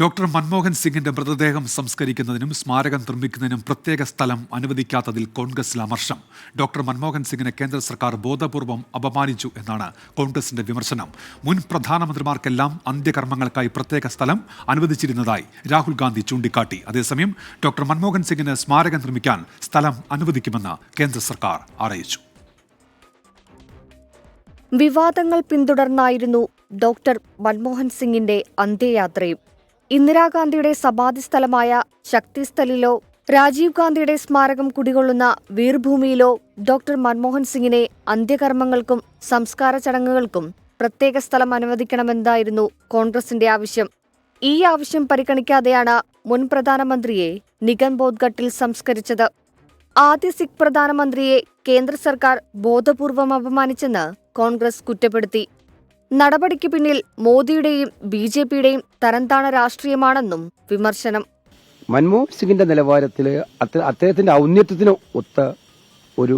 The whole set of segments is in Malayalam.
ഡോക്ടർ മൻമോഹൻ സിംഗിന്റെ മൃതദേഹം സംസ്കരിക്കുന്നതിനും സ്മാരകം നിർമ്മിക്കുന്നതിനും പ്രത്യേക സ്ഥലം അനുവദിക്കാത്തതിൽ കോൺഗ്രസിൽ അമർഷം. ഡോക്ടർ മൻമോഹൻ സിംഗിനെ കേന്ദ്ര സർക്കാർ ബോധപൂർവം അപമാനിച്ചു എന്നാണ് കോൺഗ്രസിന്റെ വിമർശനം. മുൻ പ്രധാനമന്ത്രിമാർക്കെല്ലാം അന്ത്യകർമ്മങ്ങൾക്കായി പ്രത്യേക സ്ഥലം അനുവദിച്ചിരുന്നതായി രാഹുൽ ഗാന്ധി ചൂണ്ടിക്കാട്ടി. അതേസമയം ഡോക്ടർ മൻമോഹൻ സിംഗിന് സ്മാരകം നിർമ്മിക്കാൻ സ്ഥലം അനുവദിക്കുമെന്ന് കേന്ദ്ര സർക്കാർ അറിയിച്ചു. വിവാദങ്ങൾ പിന്തുടർന്നായിരുന്നു ഡോക്ടർ മൻമോഹൻ സിംഗിന്റെ അന്ത്യയാത്രയും. ഇന്ദിരാഗാന്ധിയുടെ സമാധി സ്ഥലമായ ശക്തിസ്ഥലിലോ രാജീവ് ഗാന്ധിയുടെ സ്മാരകം കുടികൊള്ളുന്ന വീർഭൂമിയിലോ ഡോക്ടർ മൻമോഹൻ സിംഗിനെ അന്ത്യകർമ്മങ്ങൾക്കും സംസ്കാര ചടങ്ങുകൾക്കും പ്രത്യേക സ്ഥലം അനുവദിക്കണമെന്നായിരുന്നു കോൺഗ്രസിന്റെ ആവശ്യം. ഈ ആവശ്യം പരിഗണിക്കാതെയാണ് മുൻ പ്രധാനമന്ത്രിയെ നിഗൻ ബോധ്ഘട്ടിൽ സംസ്കരിച്ചത്. ആദ്യ സിഖ് പ്രധാനമന്ത്രിയെ കേന്ദ്ര സർക്കാർ ബോധപൂർവം അപമാനിച്ചെന്ന് കോൺഗ്രസ് കുറ്റപ്പെടുത്തി. നടപടിക്ക് പിന്നിൽ മോദിയുടെയും ബി ജെ പിയുടെയും തരംതാണ രാഷ്ട്രീയമാണെന്നും വിമർശനം. മൻമോഹൻ സിംഗിന്റെ നിലവാരത്തിൽ അദ്ദേഹത്തിന്റെ ഔന്നത്യത്തിന് ഒത്ത ഒരു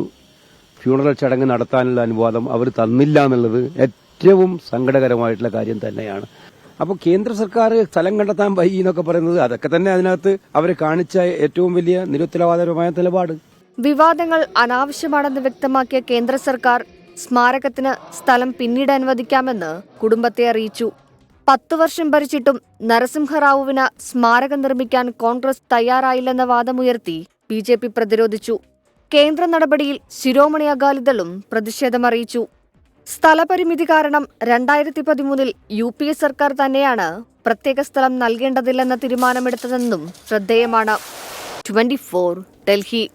ഫ്യൂണറൽ ചടങ്ങ് നടത്താനുള്ള അനുവാദം അവർ തന്നില്ല എന്നുള്ളത് ഏറ്റവും സങ്കടകരമായിട്ടുള്ള കാര്യം തന്നെയാണ്. അപ്പോൾ കേന്ദ്ര സർക്കാർ സ്ഥലം കണ്ടെത്താൻ വൈകി എന്നൊക്കെ പറയുന്നത് അതൊക്കെ തന്നെ അതിനകത്ത് അവർ കാണിച്ച ഏറ്റവും വലിയ നിരുത്തരവാദപരമായ നിലപാട്. വിവാദങ്ങൾ അനാവശ്യമാണെന്ന് വ്യക്തമാക്കിയ കേന്ദ്ര സർക്കാർ സ്മാരകത്തിന് സ്ഥലം പിന്നീട് അനുവദിക്കാമെന്ന് കുടുംബത്തെ അറിയിച്ചു. പത്തു വർഷം ഭരിച്ചിട്ടും നരസിംഹറാവുവിന് സ്മാരകം നിർമ്മിക്കാൻ കോൺഗ്രസ് തയ്യാറായില്ലെന്ന വാദമുയർത്തി ബി ജെ പി പ്രതിരോധിച്ചു. കേന്ദ്ര നടപടിയിൽ ശിരോമണി അകാലിദളും പ്രതിഷേധമറിയിച്ചു. സ്ഥലപരിമിതി കാരണം രണ്ടായിരത്തി പതിമൂന്നിൽ യു പി എ സർക്കാർ തന്നെയാണ് പ്രത്യേക സ്ഥലം നൽകേണ്ടതില്ലെന്ന തീരുമാനമെടുത്തതെന്നും ശ്രദ്ധേയമാണ്. ട്വന്റി ഡൽഹി